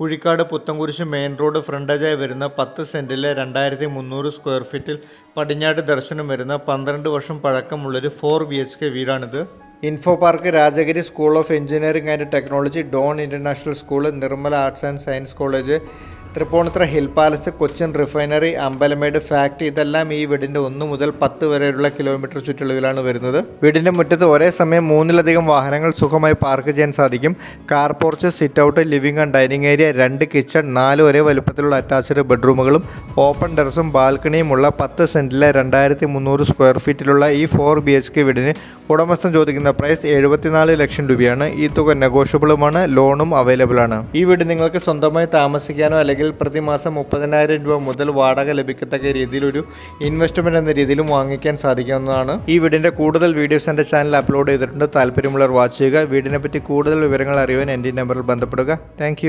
Kuzhikkad Puthenkurish main road ഫ്രണ്ടേജായി വരുന്ന പത്ത് സെന്റിലെ രണ്ടായിരത്തി മുന്നൂറ് സ്ക്വയർ ഫീറ്റിൽ പടിഞ്ഞാട്ട് ദർശനം വരുന്ന പന്ത്രണ്ട് വർഷം പഴക്കമുള്ളൊരു four B H K വീടാണിത്. Info park Rajagiri school of engineering and technology Don international school Nirmala arts and science college Tripunithura hill palace Cochin refinery Ambalamedu factory ഇതെല്ലാം ഈ വീടിന്റെ ഒന്ന് മുതൽ പത്ത് വരെയുള്ള കിലോമീറ്റർ ചുറ്റളവിലാണ് വരുന്നത്. വീടിന്റെ മുറ്റത്ത് ഒരേ സമയം മൂന്നിലധികം വാഹനങ്ങൾ സുഖമായി പാർക്ക് ചെയ്യാൻ സാധിക്കും. Car porch sit out living and dining area രണ്ട് കിച്ചൺ നാല് ഒരേ വലുപ്പത്തിലുള്ള അറ്റാച്ച്ഡ് ബെഡ്റൂമുകളും ഓപ്പൺ ടെറസും ബാൽക്കണിയുമുള്ള പത്ത് സെന്റിലെ രണ്ടായിരത്തി മുന്നൂറ് സ്ക്വയർ ഫീറ്റിലുള്ള ഈ ഫോർ ബി എച്ച് കെ വീടിന് ഉടമസ്ഥൻ ചോദിക്കുന്ന പ്രൈസ് എഴുപത്തിനാല് ലക്ഷം രൂപയാണ്. ഈ തുക നെഗോഷ്യബിളുമാണ് ലോണും അവൈലബിൾ ആണ്. ഈ വീട് നിങ്ങൾക്ക് സ്വന്തമായി താമസിക്കാനോ അല്ലെങ്കിൽ പ്രതിമാസം മുപ്പതിനായിരം രൂപ മുതൽ വാടക ലഭിക്കത്തക്ക രീതിയിലൊരു ഇൻവെസ്റ്റ്മെന്റ് എന്ന രീതിയിലും വാങ്ങിക്കാൻ സാധിക്കാവുന്നതാണ്. ഈ വീടിന്റെ കൂടുതൽ വീഡിയോസ് എന്റെ ചാനൽ അപ്ലോഡ് ചെയ്തിട്ടുണ്ട്. താല്പര്യമുള്ളവർ വാച്ച് ചെയ്യുക. വീടിനെ പറ്റി കൂടുതൽ വിവരങ്ങൾ അറിയുവാൻ എന്റെ നമ്പറിൽ ബന്ധപ്പെടുക. താങ്ക്